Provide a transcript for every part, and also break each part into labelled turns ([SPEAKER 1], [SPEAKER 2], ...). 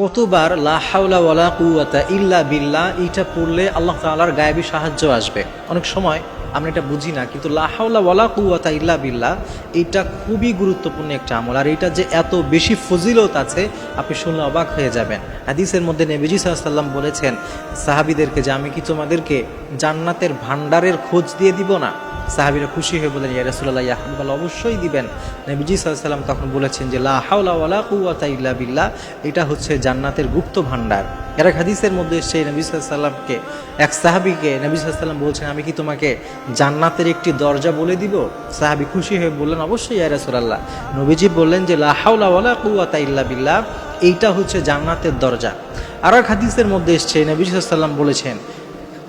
[SPEAKER 1] কতবার লা হাওলা কুয়াতা ইল্লা বিল্লাহ এইটা পড়লে আল্লাহ তাআলার গায়েবী সাহায্য আসবে। অনেক সময় আমরা এটা বুঝি না, কিন্তু লা হাওলা কুয়াতা ইল্লা বিল্লা এটা খুবই গুরুত্বপূর্ণ একটা আমল। আর এটা যে এত বেশি ফজিলত আছে, আপনি শুনলে অবাক হয়ে যাবেন। হাদিসের মধ্যে নবীজি সাল্লাম বলেছেন, সাহাবিদেরকে যে আমি কি তোমাদেরকে জান্নাতের ভান্ডারের খোঁজ দিয়ে দিব না? সাহাবিরা খুশি হয়ে বলেন ইয়া রাসূলুল্লাহ, ইয়া হাবিবাল্লাহ, অবশ্যই দিবেন। নবীজি সাল্লাম তখন বলেছেন যে, লা হাওলা ওয়ালা কুওয়াতা ইল্লা বিল্লাহ। এটা হচ্ছে জান্নাতের গুপ্ত ভান্ডার এর হাদিসের মধ্যে সেই নবী সাল্লামকে এক সাহাবিকে নবী সাল্লাম বলছেন, আমি কি তোমাকে জান্নাতের একটি দরজা বলে দিব? সাহাবি খুশি হয়ে বললেন, অবশ্যই, ইয়া রাসূলুল্লাহ। নবীজি বললেন যে, লা হাওলা ওয়ালা কুওয়াতা ইল্লা বিল্লাহ। এইটা হচ্ছে জান্নাতের দরজা। আর এক হাদিসের মধ্যে এসছে নবী সাল্লাম বলেছেন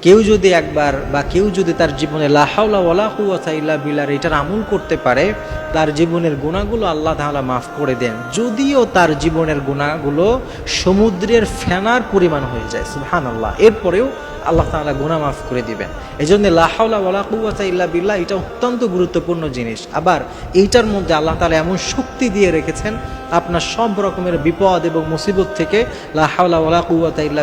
[SPEAKER 1] কেউ যদি একবার বা কেউ যদি তার জীবনে লাহাউলা বিল্লার এটার আমল করতে পারে, তার জীবনের গুণাগুলো আল্লাহ তাআলা মাফ করে দেন। যদিও তার জীবনের গুণাগুলো সমুদ্রের ফেনার পরিমাণ হয়ে যায় সুহান আল্লাহ এরপরেও আল্লাহ তাআলা গুনাহ মাফ করে দিবেন। এই জন্য লাহাউলা বিল্লাহ এটা অত্যন্ত গুরুত্বপূর্ণ জিনিস। আবার এইটার মধ্যে আল্লাহ তাআলা এমন শক্তি দিয়ে রেখেছেন আপনার সব রকমের বিপদ এবং মুসিবত থেকে লাহাউলা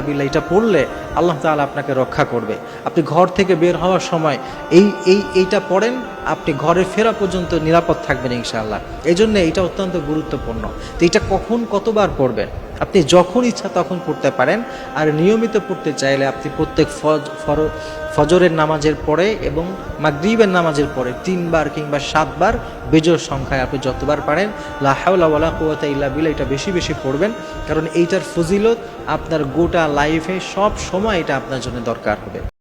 [SPEAKER 1] বিল্লাহ, এটা পড়লে আল্লাহ তাআলা আপনাকে রক্ষা করবে। আপনি ঘর থেকে বের হওয়ার সময় এই এই, এইটা পড়েন, আপনি ঘরে ফেরা পর্যন্ত নিরাপদ থাকবেন ইনশাআল্লাহ। এই জন্য এটা অত্যন্ত গুরুত্বপূর্ণ। তো এটা কখন কতবার পড়বেন? আপনি যখন ইচ্ছা তখন পড়তে পারেন, আর নিয়মিত পড়তে চাইলে আপনি প্রত্যেক ফজরের নামাজের পরে এবং মাগরিবের নামাজের পরে তিনবার কিংবা সাতবার বেজোর সংখ্যায় আপনি যতবার পারেন লাহাউলা কুয়াতে ইল্লা বিল্লাহ, এটা বেশি বেশি পড়বেন। কারণ এইটার ফজিলত আপনার গোটা লাইফে সব সময় এটা আপনার জন্য দরকার হবে।